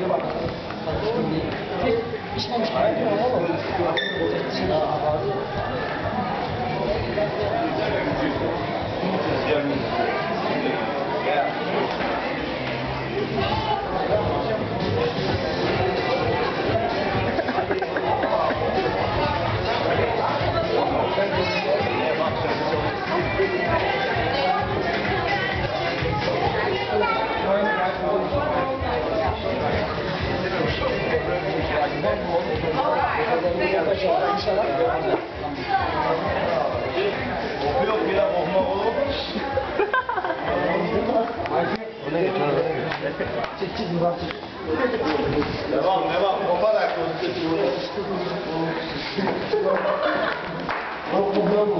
好게와 서, 다 들, Yok bir daha kokma oğlum. Devam devam. Kopa da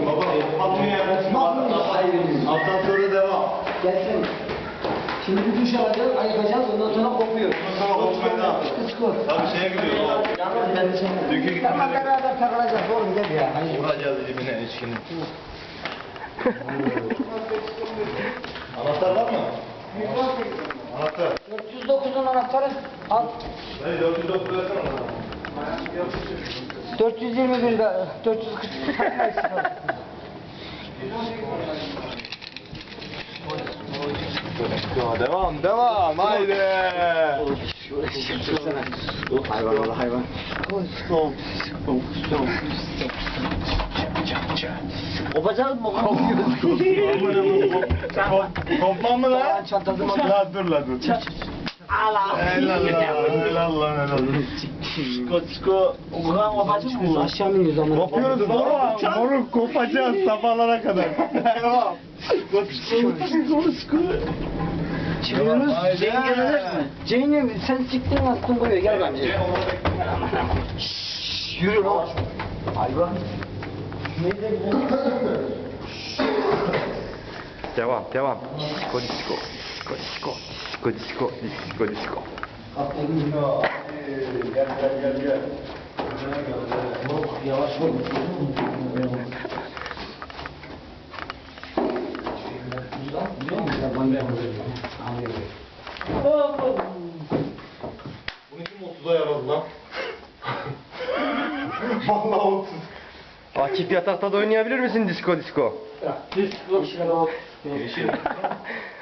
Baba kapatmıyor ya. Alttan sonra devam. Gelsin. Şimdi bir duş alacağız, ayıkacağız, ondan sonra kopuyor. Ondan sonra kopmaya devam. Kıskor. Tabii şeye gidiyor. Ben şey Dünkü Tamam gitmedi. beraber takılacağız oğlum gel ya. Hayır. Vuracağız dibine içkinin. Anahtar var mı? Anahtar. 409'un anahtarı al. Hayır 409 versene bana. 421 de 440 Devam devam haydi. Hayvan oğlu hayvan. Kopacağız mı? Kopmam mı lan? Çantası mı? La dur la dur. Allah. Helal lan helal lan helal. Çıko çıko. Ulan kopacak mı? Aşağı mı iniyoruz ama? Kopuyoruz baba. Moruk kopacağız sabahlara kadar. Devam. Çıkıyoruz. Haydi. Ceyn gelecek mi? Ceyn'im sen siktin attın koyuyor gel bence. Yürü lan. Hayvan. Devam, devam. Disco, disco. Disco, disco. Disco, disco. Disco, disco. Gel gel gel gel. Yavaş ol. Bunu kim 30'a yaradı lan? Vallahi 30. Akif yatakta da oynayabilir misin disco, disco? Yeşil.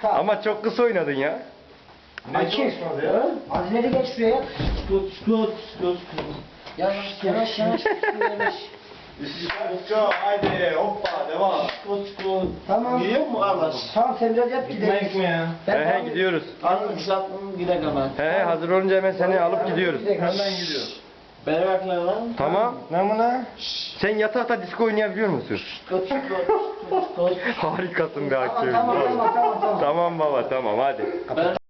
Ama çok kısa oynadın ya. Akif. Azileri geç şuraya. Skut skut skut Yavaş yavaş yavaş. yavaş. Disco haydi hoppa devam. Skut skut. Tamam. Gidiyor mu kardeş? Tamam sen biraz yap Gitmek gidelim. mi ya? He he gidiyoruz. Anı kısalttım gidek ama. He he hazır olunca hemen seni alıp gidiyoruz. Hemen gidiyor. Beni bekle lan. Tamam. Ne bu ne? Sen yatakta disco oynayabiliyor musun? Skut skut. Harikasın be Akif. Tamam tamam tamam tamam. Tamam baba tamam hadi. Ben